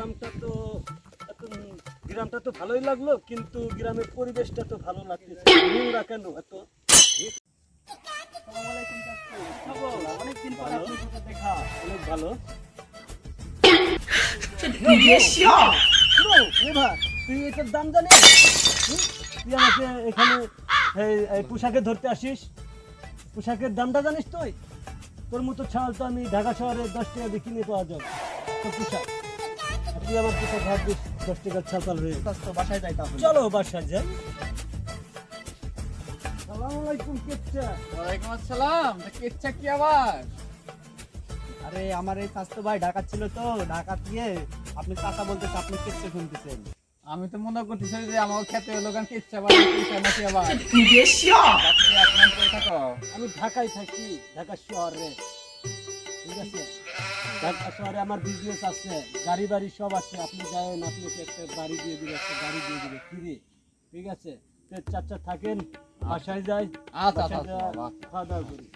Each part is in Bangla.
গ্রামটা তো গ্রামটা তো ভালোই লাগল কিন্তু গ্রামের পরিবেশটা তো ভালো লাগতেছে নোংরা কেন এত তুই দাম জানিস তুই আমাকে এখানে এই ধরতে আসিস পোশাকের দামটা জানিস তুই তোর মতো ছাল তো আমি ঢাকা শহরে দশ টাকা কিনে পাওয়া যাবে পোশাক তুই আমার দশ টাকার হয়ে বাসায় যাই তাহলে। চলো বাসায় যাই। সালাম আলাইকুম কেচ্চা ওয়ালাইকুম আসসালাম কি আবার? আরে আমার এই স্বাস্থ্য ভাই ঢাকা ছিল তো ঢাকা দিয়ে আপনি চাচা বলতেছে আপনি কেচ্ছা শুনতেছেন। আমি তো মনে করতেছি যে আমার খেতে হলো কারণ কেচ্ছা আবার কেচ্ছা নাকি আবার? থাকো। আমি ঢাকায় থাকি ঢাকা শহরে। ঠিক আছে? ঢাকা শহরে আমার বিজনেস আছে গাড়ি বাড়ি সব আছে। আপনি যাবেন আপনাকে একটা বাড়ি দিয়ে দিবে একটা গাড়ি দিয়ে দিবে ফ্রি ঠিক আছে? তো চাচা থাকেন বাসায় যাই। আচ্ছা আচ্ছা যা আচ্ছা খাওয়া দাওয়া করি।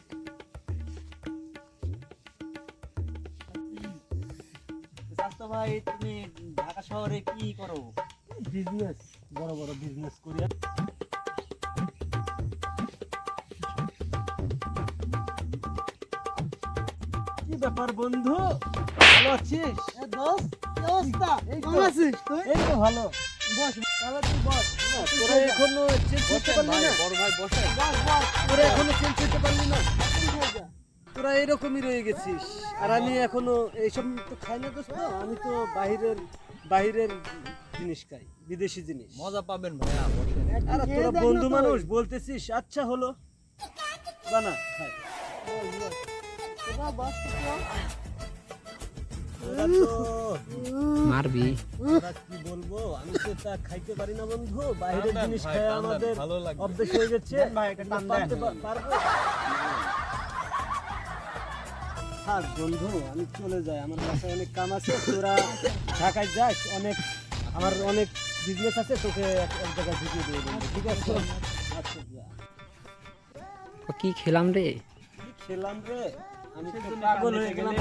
স্বাস্থ্য ভাই তুমি ঢাকা শহরে কি করো? বিজনেস বড় বড় বিজনেস করি। কি ব্যাপার বন্ধু? ভালো আছিস? এই তো। এই তো ভালো। বস তাহলে তুই বস। তোরা এখনও চেঞ্জ করতে পারলি না? বড় ভাই বসে। তোরা এখনও চেঞ্জ করতে পারলি না? তোরা এরকমই রয়ে গেছিস। আর আমি এখনও এইসব তো খাই না দোস্ত। আমি তো বাহিরের বাহিরের জিনিস খাই বিদেশি জিনিস। মজা পাবেন ভাইয়া আর তোরা বন্ধু মানুষ বলতেছিস আচ্ছা হলো। বানা খাই। মারবি। কি বলব? আমি তো তা খাইতে পারি না বন্ধু। বাইরের জিনিস খাই আমাদের অভ্যেস হয়ে গেছে। ভাই, এটা টান দেন। পারতে পা- পারব? থাক বন্ধু আমি চলে যাই। আমার বাসায় অনেক কাম আছে। তোরা ঢাকায় যাস অনেক আমার অনেক বিজনেস আছে তোকে এক জায়গায় ঢুকিয়ে দিয়ে দেবো ঠিক আছে? আচ্ছা কি খেলাম রে? খেলাম রে? আমি তো পাগল হয়ে গেলাম